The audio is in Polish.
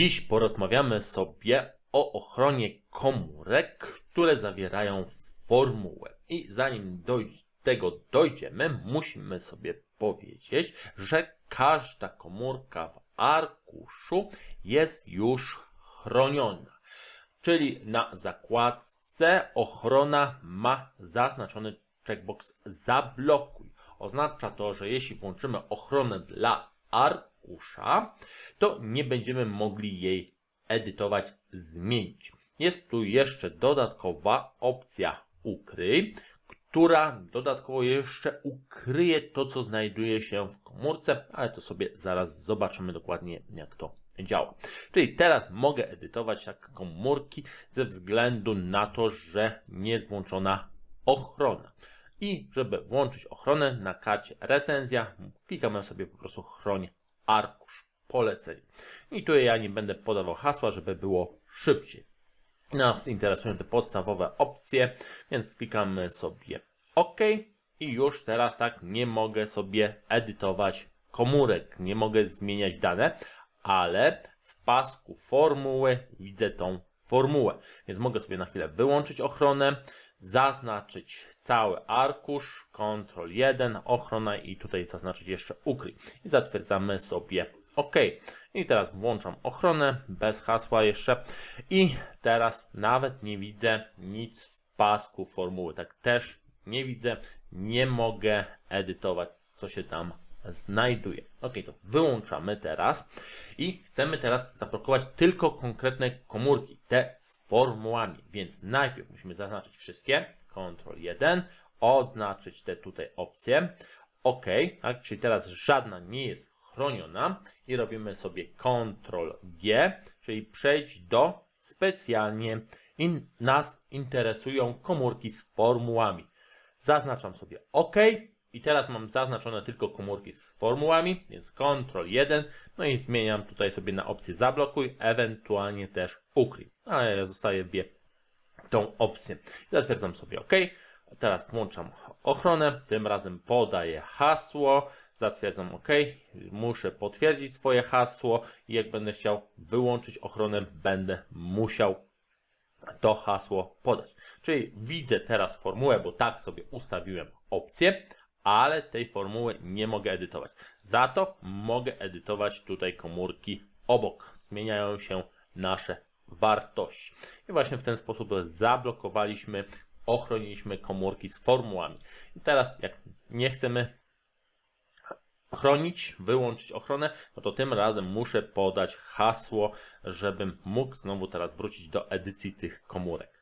Dziś porozmawiamy sobie o ochronie komórek, które zawierają formułę. I zanim do tego dojdziemy, musimy sobie powiedzieć, że każda komórka w arkuszu jest już chroniona. Czyli na zakładce ochrona ma zaznaczony checkbox zablokuj. Oznacza to, że jeśli włączymy ochronę dla arkusza, to nie będziemy mogli jej edytować, zmienić. Jest tu jeszcze dodatkowa opcja ukryj, która dodatkowo jeszcze ukryje to, co znajduje się w komórce, ale to sobie zaraz zobaczymy dokładnie, jak to działa. Czyli teraz mogę edytować tak komórki ze względu na to, że nie jest włączona ochrona. I żeby włączyć ochronę na karcie recenzja, klikamy sobie po prostu chroń arkusz poleceń. I tu ja nie będę podawał hasła, żeby było szybciej. Nas interesują te podstawowe opcje, więc klikamy sobie OK i już teraz tak nie mogę sobie edytować komórek, nie mogę zmieniać dane, ale w pasku formuły widzę tą formułę, więc mogę sobie na chwilę wyłączyć ochronę, zaznaczyć cały arkusz, Ctrl 1, ochrona i tutaj zaznaczyć jeszcze ukryj i zatwierdzamy sobie OK. I teraz włączam ochronę bez hasła jeszcze i teraz nawet nie widzę nic w pasku formuły. Tak też nie widzę, nie mogę edytować, co się tam znajduje. Ok, to wyłączamy teraz i chcemy teraz zablokować tylko konkretne komórki, te z formułami, więc najpierw musimy zaznaczyć wszystkie, Ctrl 1, odznaczyć te tutaj opcje, OK, tak, czyli teraz żadna nie jest chroniona i robimy sobie Ctrl G, czyli przejść do specjalnie. In, nas interesują komórki z formułami. Zaznaczam sobie OK i teraz mam zaznaczone tylko komórki z formułami, więc Ctrl 1, no i zmieniam tutaj sobie na opcję zablokuj, ewentualnie też ukryj, ale ja zostaję wie tą opcję. Zatwierdzam sobie OK. Teraz włączam ochronę, tym razem podaję hasło, zatwierdzam OK, muszę potwierdzić swoje hasło. I jak będę chciał wyłączyć ochronę, będę musiał to hasło podać. Czyli widzę teraz formułę, bo tak sobie ustawiłem opcję, ale tej formuły nie mogę edytować. Za to mogę edytować tutaj komórki obok. Zmieniają się nasze wartości. I właśnie w ten sposób zablokowaliśmy, ochroniliśmy komórki z formułami. I teraz jak nie chcemy chronić, wyłączyć ochronę, no to tym razem muszę podać hasło, żebym mógł znowu teraz wrócić do edycji tych komórek.